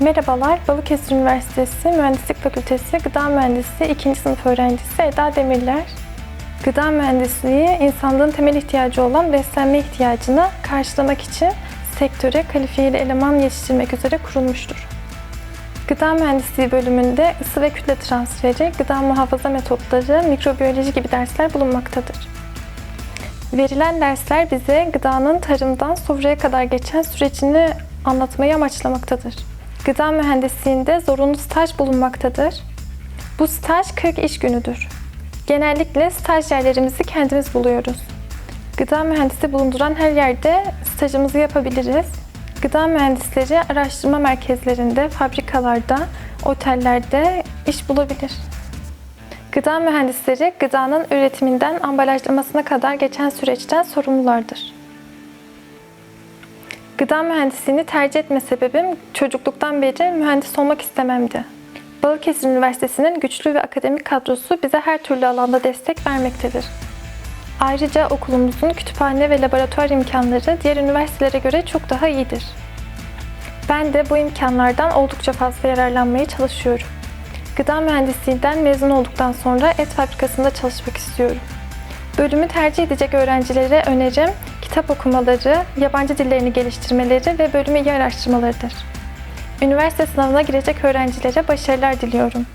Merhabalar, Balıkesir Üniversitesi Mühendislik Fakültesi Gıda Mühendisi 2. sınıf öğrencisi Eda Demirler. Gıda mühendisliği, insanlığın temel ihtiyacı olan beslenme ihtiyacını karşılamak için sektöre kalifiyeli eleman yetiştirmek üzere kurulmuştur. Gıda mühendisliği bölümünde ısı ve kütle transferi, gıda muhafaza metotları, mikrobiyoloji gibi dersler bulunmaktadır. Verilen dersler bize gıdanın tarımdan sofraya kadar geçen sürecini anlatmayı amaçlamaktadır. Gıda mühendisliğinde zorunlu staj bulunmaktadır. Bu staj 40 iş günüdür. Genellikle stajyerlerimizi kendimiz buluyoruz. Gıda mühendisi bulunduran her yerde stajımızı yapabiliriz. Gıda mühendisleri araştırma merkezlerinde, fabrikalarda, otellerde iş bulabilir. Gıda mühendisleri gıdanın üretiminden ambalajlamasına kadar geçen süreçten sorumlulardır. Gıda mühendisliğini tercih etme sebebim çocukluktan beri mühendis olmak istememdi. Balıkesir Üniversitesi'nin güçlü ve akademik kadrosu bize her türlü alanda destek vermektedir. Ayrıca okulumuzun kütüphane ve laboratuvar imkanları diğer üniversitelere göre çok daha iyidir. Ben de bu imkanlardan oldukça fazla yararlanmaya çalışıyorum. Gıda mühendisliğinden mezun olduktan sonra et fabrikasında çalışmak istiyorum. Bölümü tercih edecek öğrencilere önerim kitap okumaları, yabancı dillerini geliştirmeleri ve bölümü iyi araştırmalarıdır. Üniversite sınavına girecek öğrencilere başarılar diliyorum.